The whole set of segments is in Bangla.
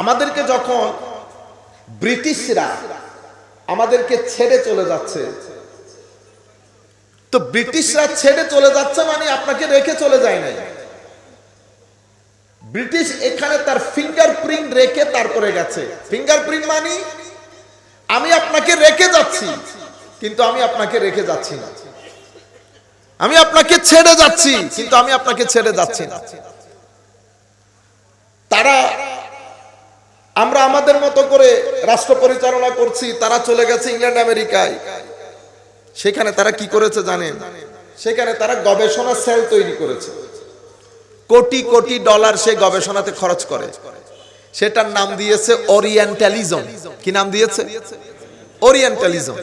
আমাদেরকে যখন ব্রিটিশরা আমাদেরকে ছেড়ে চলে যাচ্ছে, তো ব্রিটিশরা ছেড়ে চলে যাচ্ছে মানে আপনাকে রেখে চলে যায় নাই। ব্রিটিশ এখানে তার ফিঙ্গারপ্রিন্ট রেখে তারপরে গেছে। ফিঙ্গারপ্রিন্ট মানে আমি আপনাকে রেখে যাচ্ছি, কিন্তু আমি আপনাকে রেখে যাচ্ছি না। আমি আপনাকে ছেড়ে যাচ্ছি, কিন্তু আমি আপনাকে ছেড়ে যাচ্ছি না। তারা আমরা আমাদের মতো করে রাষ্ট্র পরিচালনা করছি, তারা চলে গেছে ইংল্যান্ড, আমেরিকায়। সেখানে তারা কি করেছে জানেন? সেখানে তারা গবেষণা সেল তৈরি করেছে। কোটি কোটি ডলার সে গবেষণাতে খরচ করে। সেটার নাম দিয়েছে ওরিয়েন্টালিজম কি নাম দিয়েছে? ওরিয়েন্টালিজম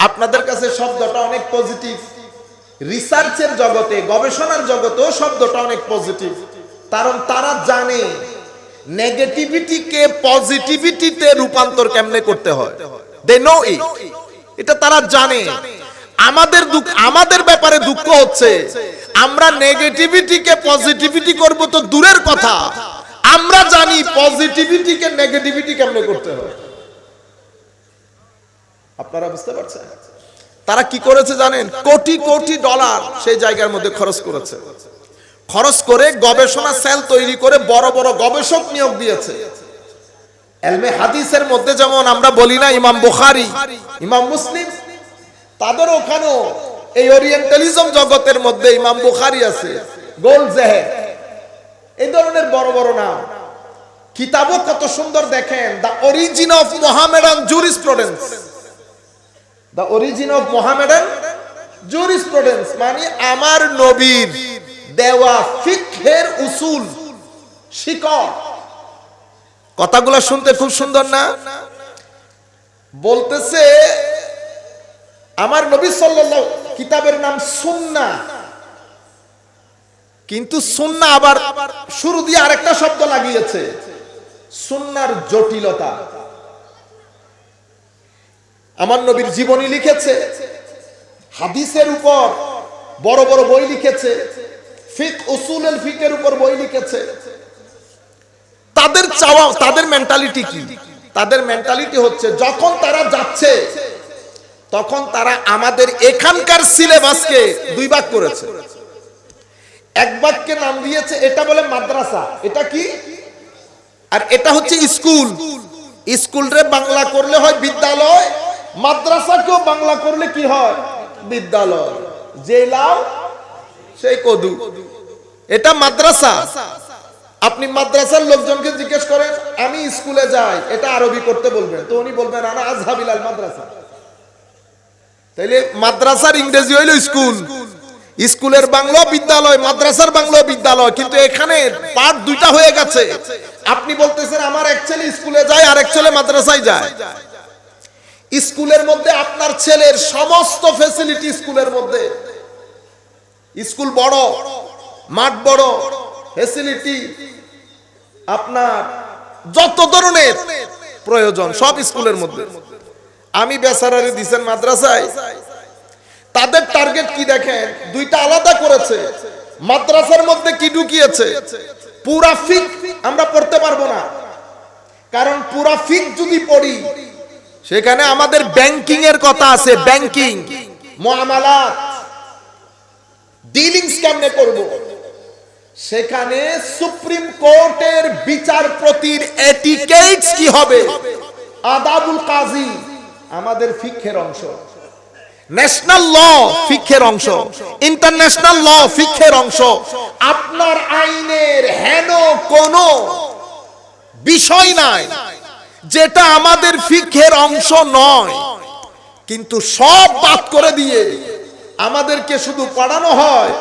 আপনাদের কাছে শব্দটা অনেক পজিটিভ রিসার্চের জগতে, গবেষণার জগতেও শব্দটা অনেক পজিটিভ কারণ তারা জানে নেগেটিভিটিকে পজিটিভিটিতে রূপান্তর কেমনে করতে হয়? দে নো ইট এটা তারা জানে। আমাদের দুঃখ আমাদের ব্যাপারে দুঃখ হচ্ছে, আমরা নেগেটিভিটিকে পজিটিভিটি করব তো দূরের কথা। আমরা জানি পজিটিভিটিকে নেগেটিভিটি কেমনে করতে হয়। আপনারা বুঝতে পারছেন? তারা কি করেছে জানেন? কোটি কোটি ডলার সেই জায়গার মধ্যে খরচ করেছে। খরচ করে গবেষণা সেল তৈরি করে বড় বড় গবেষক নিয়োগ দিয়েছে। এলমে হাদিসের মধ্যে যেমন আমরা বলি না, ইমাম বুখারি, ইমাম মুসলিম, তাদের ওখানেও এই ওরিয়েন্টালিজম জগতের মধ্যে ইমাম বুখারি আছে, গোল জেহের এই ধরনের বড় বড় নাম। কিতাবও কত সুন্দর দেখেন, the origin of Mohammedan jurisprudence. The origin of Mohammedan jurisprudence মানে আমার নবীর দেওয়া ফিকহের উসুল, শিকড়। কথাগুলো শুনতে খুব সুন্দর না? বলতেছে, আমার নবী সাল্লাল্লাহু, কিতাবের নাম সুন্না কিন্তু সুন্না আবার শুরু দিয়ে আরেকটা শব্দ লাগিয়েছে। সুন্নার জটিলতা। আমার নবীর জীবনী লিখেছে, হাদিসের উপর বড় বড় বই লিখেছে ফিক উসুলের ফিকের উপর বই লিখেছে। তাদের চাওয়া, তাদের মেন্টালিটি কি? তাদের মেন্টালিটি হচ্ছে, যখন তারা যাচ্ছে, তখন তারা আমাদের এখানকার সিলেবাসকে দুই ভাগ করেছে। এক বাক্যে নাম দিয়েছে, এটা বলে মাদ্রাসা, এটা কি? আর এটা হচ্ছে স্কুল। স্কুল রে বাংলা করলে হয় বিদ্যালয়, মাদ্রাসাকেও বাংলা করলে কি হয়? বিদ্যালয়। যে লাও সেই কদু। এটা মাদ্রাসা। আপনি মাদ্রাসার লোকজনকে জিজ্ঞেস করেন, আমি স্কুলে যাই, এটা আরবি করতে বলবেন? তো উনি বলবেন আনা আজহাবিলাল মাদ্রাসা। তাইলে মাদ্রাসার ইংরেজি হইল স্কুল। স্কুলের বাংলা বিদ্যালয়, মাদ্রাসার বাংলা বিদ্যালয়, কিন্তু এখানে পাঠ দুইটা হয়ে গেছে। আপনি বলতেছেন, আমার এক ছেলে স্কুলে যায় আর এক ছেলে মাদ্রাসায় যায়। স্কুলের মধ্যে আপনার ছেলের সমস্ত ফেসিলিটি স্কুলের মধ্যে। স্কুল বড়, মাঠ বড় ফেসিলিটি আপনার যত ধরনের প্রয়োজন সব স্কুলের মধ্যে। আমি বেসারারে দিছেন মাদ্রাসায়। তাদের টার্গেট কি দেখেন? দুইটা আলাদা করেছে। মাদ্রাসার মধ্যে কি ঢুকিয়েছে? পুরা ফিক আমরা পড়তে পারব না। কারণ পুরা ফিক যদি পড়ি, সেখানে আমাদের ব্যাংকিং এর কথা আছে ব্যাংকিং মুআমালাত ডিলিংস কেমনে করব? সেখানে সুপ্রিম কোর্টের বিচারপতির এটিকেটস কি হবে? আদাবুল কাজী, আমাদের ফিক্ষের অংশ। ন্যাশনাল ল ফিক্ষের অংশ। ইন্টারন্যাশনাল ল ফিক্ষের অংশ। আপনার আইনের হেন কোন বিষয় নাই, যেটা আমাদের ফিক্ষের অংশ নয়। কিন্তু সব বাদ করে দিয়ে আমাদেরকে শুধু পড়ানো হয়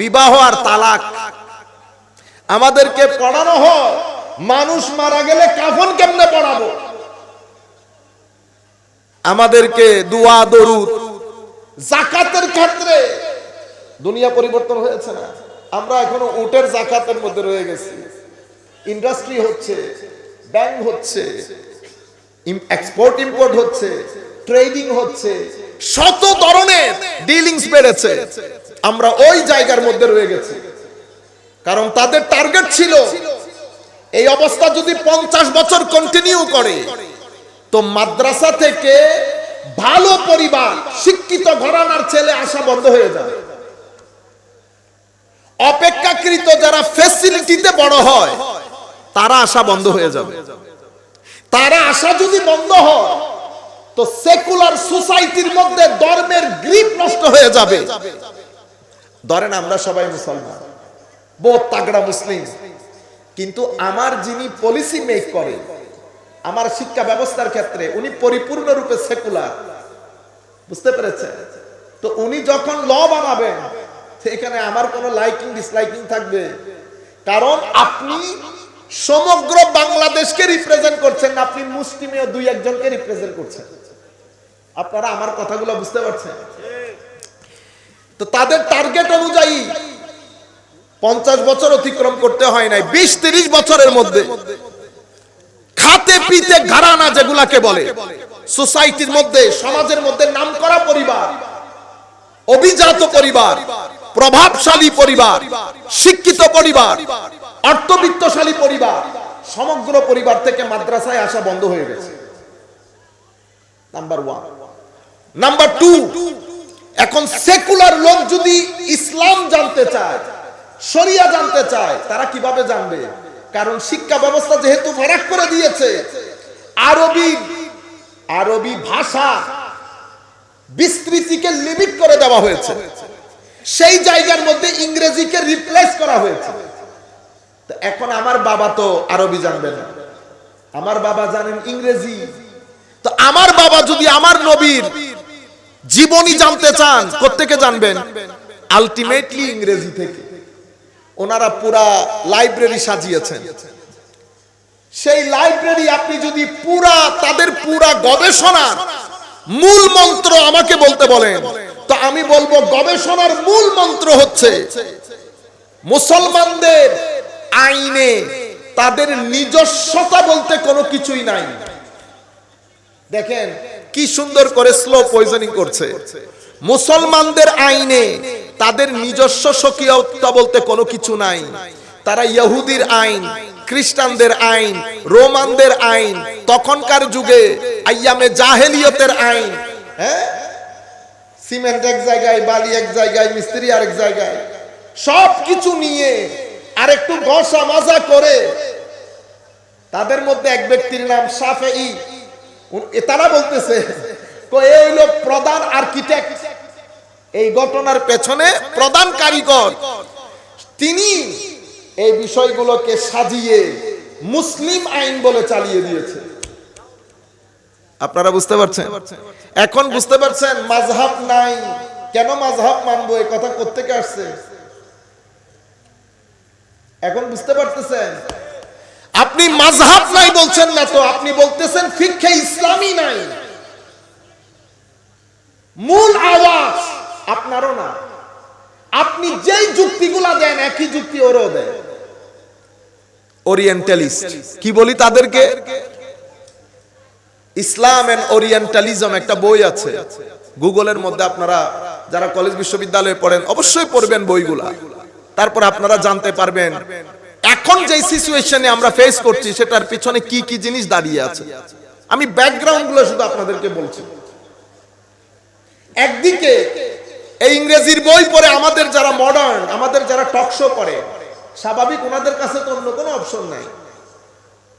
বিবাহ আর তালাক। আমাদেরকে পড়ানো হয় মানুষ মারা গেলে কাফন কেমনে পড়াবো? আমাদেরকে দোয়া, দরুদ, জাকাতের ক্ষেত্রে দুনিয়া পরিবর্তন হয়েছে না? আমরা এখনও উটের জাকাতের মধ্যে রয়ে গেছি। ইন্ডাস্ট্রি হচ্ছে, ব্যাংক হচ্ছে এক্সপোর্ট, ইম্পোর্ট হচ্ছে, ট্রেডিং হচ্ছে শত ধরনের ডিলিংস বেড়েছে। আমরা ওই জায়গার মধ্যে রয়ে গেছি। কারণ তাদের টার্গেট ছিল, এই অবস্থা যদি পঞ্চাশ বছর কন্টিনিউ করে, তো মাদ্রাসা থেকে ভালো পরিবার, শিক্ষিত ঘরানার ছেলে আসা বন্ধ হয়ে যাবে অপেক্ষাকৃত যারা ফেসিলিটিতে বড় হয়, তারা আসা বন্ধ হয়ে যাবে। তারা আসা যদি বন্ধ হয় তো সেকুলার সোসাইটির মধ্যে ধর্মের গ্রিপ নষ্ট হয়ে যাবে। ধরেন আমরা সবাই মুসলমান, বহুত তাগড়া মুসলিম, কিন্তু আমার যিনি পলিসি মেক করে, আমার শিক্ষা ব্যবস্থার ক্ষেত্রে উনি পরিপূর্ণরূপে সেকুলার বুঝতে পেরেছেন? তো উনি যখন ল বানাবেন সেখানে আমার কোনো লাইকিং ডিসলাইকিং থাকবে। কারণ আপনি সমগ্র বাংলাদেশকে রিপ্রেজেন্ট করছেন, আপনি মুসলিমীয় দুই একজনকে রিপ্রেজেন্ট করছেন। আপনারা আমার কথাগুলো বুঝতে পারছেন? তো তাদের টার্গেট অনুযায়ী পঞ্চাশ বছর অতিক্রম করতে হয় নাই, বিশ তিরিশ বছরের মধ্যে। খাতে পিতে ঘরানা যেগুলাকে বলে সোসাইটির মধ্যে, সমাজের মধ্যে নামকরা পরিবার, অভিজাত পরিবার, প্রভাবশালী পরিবার, শিক্ষিত পরিবার, অর্থবিত্তশালী পরিবার, সমগ্র পরিবার থেকে মাদ্রাসায় আসা বন্ধ হয়ে গেছে। নাম্বার ওয়ান নাম্বার টু এখন সেকুলার লোক যদি ইসলাম জানতে চায়, শরিয়া জানতে চায়, তারা কীভাবে জানবে? কারণ শিক্ষা ব্যবস্থা যেহেতু ফারাক করে দিয়েছে, আরবি আরবি ভাষা বিস্তৃতিকে লিমিট করে দেওয়া হয়েছে। সেই জায়গার মধ্যে ইংরেজিকে রিপ্লেস করা হয়েছে। এখন আমার বাবা তো আরবি জানবে না। আমার বাবা জানেন ইংরেজি। তো আমার বাবা যদি আমার নবীর জীবনী জানতে চান, কোত্থেকে জানবেন? আলটিমেটলি ইংরেজি থেকে। ওনারা পুরা লাইব্রেরি সাজিয়েছেন। সেই লাইব্রেরি আপনি যদি পুরা, তাদের পুরা গবেষণা মূল মন্ত্র আমাকে বলতে বলেন, তো আমি বলব গবেষণার মূল মন্ত্র হচ্ছে মুসলমানদের আইনে তাদের নিজস্বতা বলতে কোনো কিছুই নাই। দেখেন কি সুন্দর করে স্লো পয়জনিং করছে। মুসলমানদের আইনে তাদের নিজস্ব স্বকীয়তা বলতে কোনো কিছু নাই। তারা ইহুদির আইন, খ্রিস্টানদের আইন, রোমানদের আইন, তখনকার যুগে আইয়ামে জাহেলিয়তের আইন হ্যাঁ? সিমেন্ট এক জায়গায়, বালি এক জায়গায়, মিস্ত্রি আরেক জায়গায়। সব কিছু নিয়ে আর একটু ঘষা মাজা করে তাদের মধ্যে এক ব্যক্তির নাম সাফেই তারা বলতেছে এ হইল প্রধান আর্কিটেক্ট এই ঘটনার পেছনে প্রধান কারিগর। তিনি এই বিষয়গুলোকে সাজিয়ে মুসলিম আইন বলে চালিয়ে দিয়েছে। আপনারা বুঝতে পারছেন? এখন বুঝতে পারছেন, মাযহাব নাই। কেন মাযহাব মানবো? এই কথা কোত্থেকে আসছে? এখন বুঝতে পারতেছেন? আপনি মাযহাব নাই বলছেন না তো, আপনি বলতেছেন ফিকহে ইসলামী নাই। মূল আওয়াজ আপনারও না। আপনি যেই যুক্তিগুলা দেন, একই যুক্তি ওরও দেন ওরিয়েন্টালিস্ট কি বলি তাদেরকে? ইসলাম এন্ড ওরিয়েন্টালিজম একটা বই আছে। গুগলের মধ্যে আপনারা যারা কলেজ বিশ্ববিদ্যালয়ে পড়েন, অবশ্যই পড়বেন বইগুলা। তারপর আপনারা জানতে পারবেন এখন যে সিচুয়েশনে আমরা ফেস করছি, সেটার পিছনে কি কি জিনিস দাঁড়িয়ে আছে? আমি ব্যাকগ্রাউন্ডগুলো শুধু আপনাদেরকে বলছি। একদিকে এই ইংরেজির বই পড়ে আমাদের যারা মডার্ন আমাদের যারা টক শো করে, স্বাভাবিক ওনাদের কাছে তো অন্য কোনো অপশন নাই।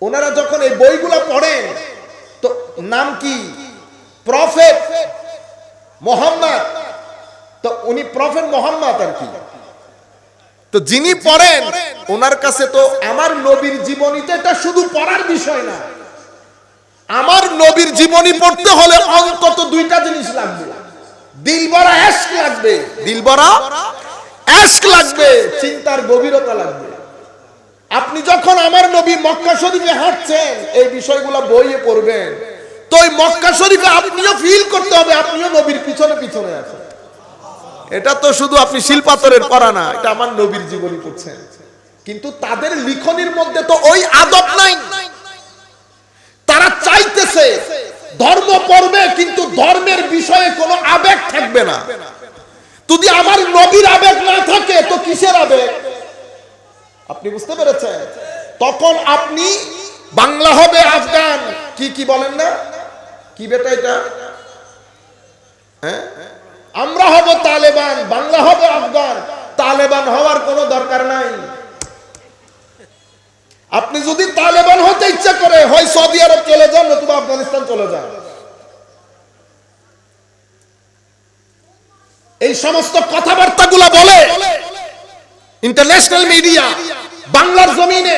ওনারা যখন এই বইগুলো পড়েন, তো নাম কি? Prophet Muhammad. তো উনি প্রফেট মোহাম্মদ আর কি। তো যিনি পড়েন, ওনার কাছে তো আমার নবীর জীবনীতে এটা শুধু পড়ার বিষয় না। আমার নবীর জীবনী পড়তে হলে অন্তত দুইটা জিনিস লাগবে। দিল ভরা অ্যাস্ক লাগবে। দিল ভরা অ্যাস্ক লাগবে, চিন্তার গভীরতা লাগবে। আপনি যখন আমার নবী মক্কা শরীফে হাঁটছেন, এই বিষয়গুলো বইয়ে পড়বেন। তো ওই মক্কা শরীফে আপনিও ফিল করতে হবে, আপনিও নবীর পিছনে পিছনে আছেন। এটা তো শুধু আপনি শিলপাতরের পড়া না, এটা আমার নবীর জীবনী পড়ছেন কিন্তু তাদের লিখনির মধ্যে তো ওই আদব নাই। তারা চাইতেছে, ধর্ম পড়বে, কিন্তু ধর্মের বিষয়ে কোনো আবেগ থাকবে না। যদি আমার নবীর আবেগ না থাকে, তো কিসের আবেগ? আপনি বুঝতে পেরেছেন? তখন আপনি বাংলা হবে আফগান। কি কি বলেন না? কি বেটা এটা? হ্যাঁ? আমরা হব তালেবান, বাংলা হবে আফগান। তালেবান হওয়ার কোনো দরকার নাই। আপনি যদি তালেবান হতে ইচ্ছা করে, হয় সৌদি আরব চলে যান নতুবা আফগানিস্তান চলে যান। এই সমস্ত কথাবার্তাগুলো বলে ইন্টারন্যাশনাল মিডিয়া, বাংলার জমিনে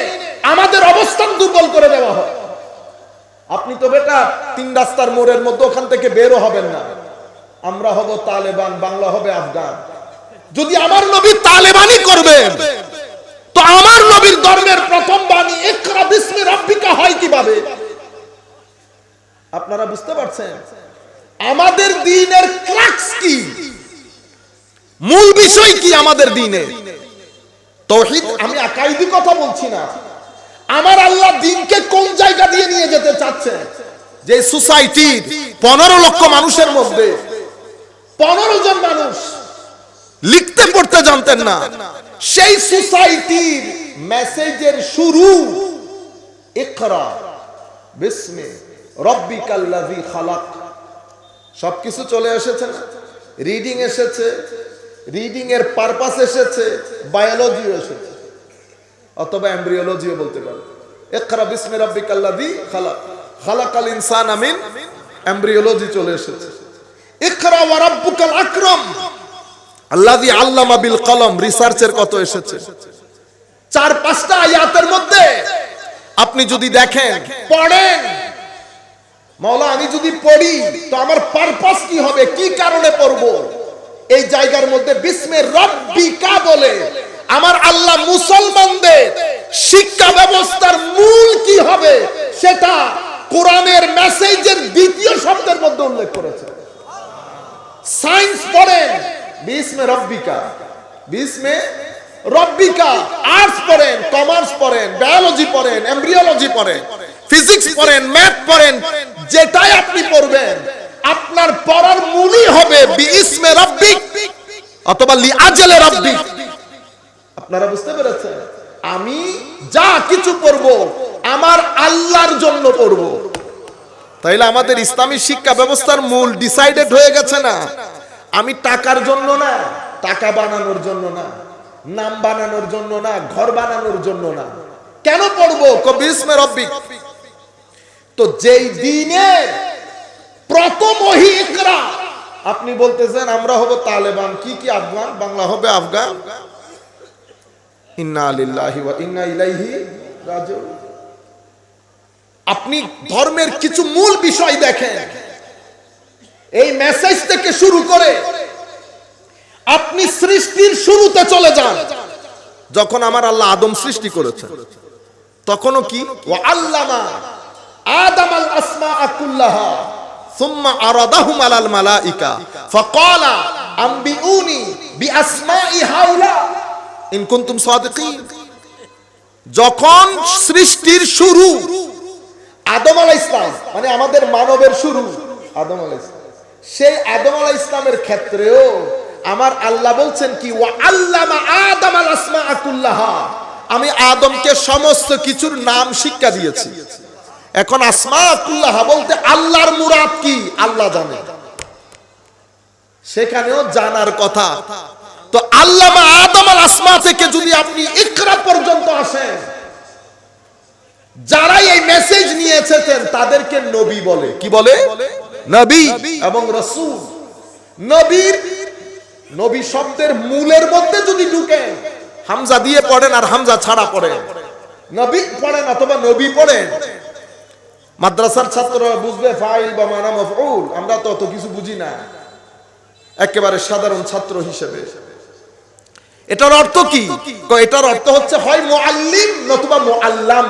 আমাদের অবস্থান দুর্বল করে দেওয়া হয়। আপনি তো বেটা তিন রাস্তার মোড়ের মধ্যে ওখান থেকে বেরো হবেন না। আমরা হব তালেবান, বাংলা হবে আফগান। যদি আমার নবী তালেবানি করবেন তো আমার নবীর ধর্মের প্রথম বাণী, ইকরা বিসমি রাব্বিকা হয় কীভাবে? আপনারা বুঝতে পারছেন? আমাদের দিনের ক্রাক্স কি? মূল বিষয় কি আমাদের দিনে? তৌহিদ, আমি আকাইদি কথা বলছি না। আমার আল্লাহ দিনকে কোন জায়গা দিয়ে নিয়ে যেতে চাচ্ছে যে সোসাইটির পনেরো লক্ষ মানুষের মধ্যে। পনেরো জন মানুষ লিখতে পড়তে জানতেন না। সেই সোসাইটির মেসেজের শুরু। ইকরা বিসমে রব্বিকাল্লাযী খালাক। সবকিছু চলে এসেছে না? রিডিং এসেছে রিডিং এর পারপাস এসেছে বায়োলজিও এসেছে। অথবা এমব্রিওলজিও বলতে পারে। ইকরা বিসমি রাব্বিকাল্লাযী খালাক। খালাকাল ইনসান আমিন এমব্রিওলজি চলে এসেছে। ইকরা ওয়া রাব্বুকাল আকরাম। আল্লাযী আল্লামা বিল কলম, রিসার্চের কত এসেছে। চার পাঁচটা আয়াতের মধ্যে আপনি যদি দেখেন, পড়েন। মাওলা আমি যদি পড়ি, তো আমার পারপাস কি হবে? কি কারণে পড়ব? এই জায়গার মধ্যে বিস্মের রব্বিকা বলে, আমার আল্লাহ মুসলমানদের শিক্ষা ব্যবস্থার মূল কি হবে? সেটা কোরআনের মেসেজের দ্বিতীয় শব্দের মধ্যে উল্লেখ করেছে। সায়েন্স পড়েন বিসমে রব্বিকা। বিসমে রব্বিকা। আর্টস পড়েন, কমার্স পড়েন, বায়োলজি পড়েন, এমব্রিওলজি পড়েন, ফিজিক্স পড়েন, ম্যাথ পড়েন, যেটাই আপনি পড়বেন, আপনার পড়ার মূলই হবে বিসমে রব্বিক অথবা লি আজলে রব্বিক। আপনারা বুঝতে পেরেছেন? আমি যা কিছু পড়ব, আমার আল্লাহর জন্য পড়ব। তাইলে আমাদের ইসলামী শিক্ষা ব্যবস্থার মূল ডিসাইডেড হয়ে গেছে না। আমি টাকার জন্য না, টাকা বানানোর জন্য না, নাম বানানোর জন্য না, ঘর বানানোর জন্য না। কেন পড়ব? কবিসমে রব্বিক তো যেই দিনে প্রথম ইকরা, আপনি বলতেছেন, আমরা হব তালেবান। কি কি আফগান? বাংলা হবে আফগান। ইন্না লিল্লাহি ওয়া ইন্না ইলাইহি রাজিউন। আপনি ধর্মের কিছু মূল বিষয় দেখেন এই মেসেজ থেকে শুরু করে আপনি সৃষ্টির শুরুতে চলে যান যখন আমার আল্লাহ আদম সৃষ্টি করেছে তখনও কি ও আল্লামা আদম আল আসমা আকুল্লাহা ثم عرضهم على الملائكة فقال أنبئوني بأسماء هؤلاء إن كنتم صادقين যখন সৃষ্টির শুরু আদম আলাহ ইসলাম মানে আমাদের মানবের শুরু, আদম আলাহ ইসলাম সেই আদম আলাহ ইসলামের ক্ষেত্রেও আমার আল্লাহ বলছেন কি আল আমি আদমকে সমস্ত কিছুর নাম শিক্ষা দিয়েছি। এখন আসমা আকুল্লাহা বলতে আল্লাহর মুরাদ কি, আল্লাহ জানে। সেখানেও জানার কথা। তো আল্লামা আদম আল আসমা থেকে যদি আপনি ইকরা পর্যন্ত আসেন যারা এই মেসেজ নিয়ে এসেছেন তাদেরকে নবী বলে। কি বলে? নবী। এবং রসুল। নবীর নবী শব্দের মূলের মধ্যে যদি ঢুকেন হামজা দিয়ে পড়েন আর হামজা ছাড়া পড়েন নবী পড়েন অথবা নবী পড়েন। মাদ্রাসার ছাত্ররা বুঝবে ফাইল বা মানা মফউল। আমরা তো অত কিছু বুঝি না। একেবারে সাধারণ ছাত্র হিসেবে। এটার অর্থ কি? এটার অর্থ হচ্ছে হয় মোয়াল্লিম নতুবা মুআল্লাম।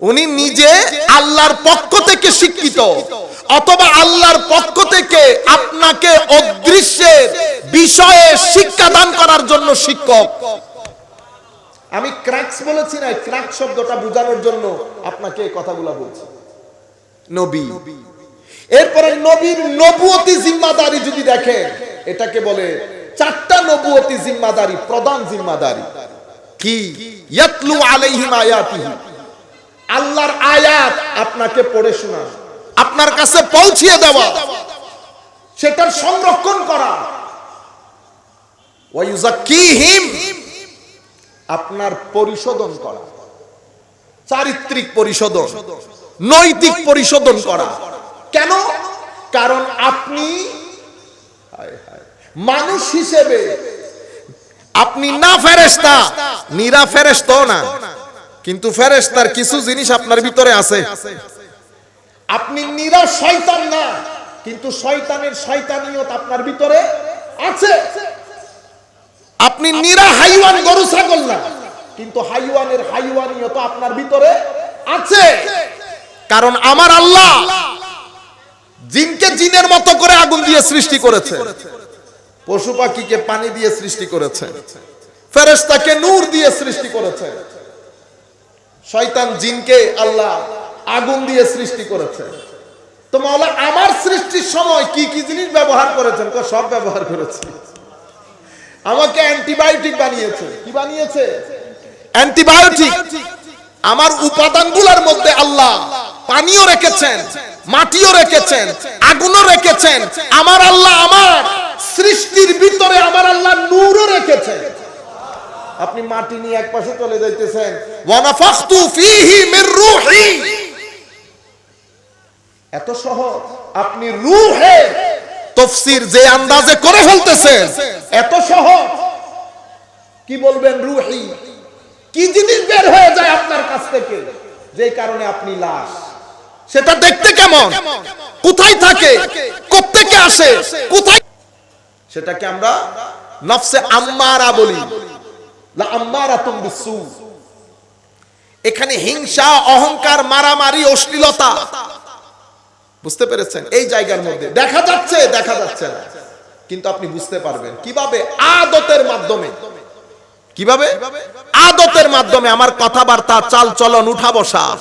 উনি নিজে আল্লাহর পক্ষ থেকে শিক্ষিত। অথবা আল্লাহর পক্ষ থেকে আপনাকে অদৃশ্যের বিষয়ে শিক্ষা দান করার জন্য শিক্ষক। আমি ক্র্যাক্স বলেছি না ক্র্যাক শব্দটা বোঝানোর জন্য আপনাকে এই কথাগুলো বলছি। নবী। এরপরে নবীর নবুয়তি জিম্মাদারি যদি দেখেন, এটাকে বলে চারটা নবুয়তি জিম্মাদারি, প্রধান জিম্মাদারি। কি? ইয়াতলু আলাইহিম আয়াতিহি। আল্লাহর আয়াত আপনাকে পড়ে শোনা। আপনার কাছে পৌঁছিয়ে দেওয়া। সেটার সংরক্ষণ করা। আপনার পরিশোধন করা। চারিত্রিক পরিশোধন। নৈতিক পরিশোধন করা। কেন? কারণ আপনি মানুষ হিসেবে আপনি না ফেরেস্তা নিরা ফেরেস্ত না। কিন্তু ফেরেস্তার কিছু জিনিস আপনার ভিতরে আছে। আপনি নিরা শয়তান না, কিন্তু শয়তানের শয়তানিয়ত আপনার ভিতরে আছে। আপনি নিরা হাইওয়ান, গরু, ছাগল না, কিন্তু হাইওয়ানের হাইওয়ানিয়ত আপনার ভিতরে আছে। কারণ আমার আল্লাহ জিনকে জিনের মতো করে আগুন দিয়ে সৃষ্টি করেছে। পশু পাখিকে পানি দিয়ে সৃষ্টি করেছে। ফেরেশতাকে নূর দিয়ে সৃষ্টি করেছে। শয়তান জিনকে আল্লাহ আগুন দিয়ে সৃষ্টি করেছে। তো মাওলা, আমার সৃষ্টির সময় কি কি জিনিস ব্যবহার করেছেন? সব ব্যবহার করেছে। আমাকে অ্যান্টিবায়োটিক বানিয়েছে। কি বানিয়েছে? অ্যান্টিবায়োটিক। আমার উপাদানগুলোর মধ্যে আল্লাহ পানিও রেখেছেন, মাটিও রেখেছেন, আগুনও রেখেছেন। আমার আল্লাহ আমার সৃষ্টির ভিতরে আমার আল্লাহ নূরও রেখেছেন। আপনি মাটি নিয়ে এক পাশে চলে যাইতেছেন। এত সহজ। আপনি রূহে তফসির যে আন্দাজে করে ফেলতেছেন। এত সহজ। কি বলবেন রুহি? কি জিনিস বের হয়ে যায় আপনার কাছ থেকে? যে কারণে আপনি লাশ। সেটা দেখতে কেমন? কোথায় থাকে? কোত্থেকে আসে? কোথায় সেটাকে আমরা নফসে আম্মারা বলি লা আম্মারা তুম বিসু এখানে হিংসা, অহংকার, মারামারি, অশ্লীলতা। বুঝতে পেরেছেন? এই জায়গার মধ্যে। দেখা যাচ্ছে দেখা যাচ্ছে না। কিন্তু আপনি বুঝতে পারবেন। কীভাবে? আদতের মাধ্যমে। কীভাবে? আদতের মাধ্যমে আমার কথাবার্তা চাল চলন উঠা বসা।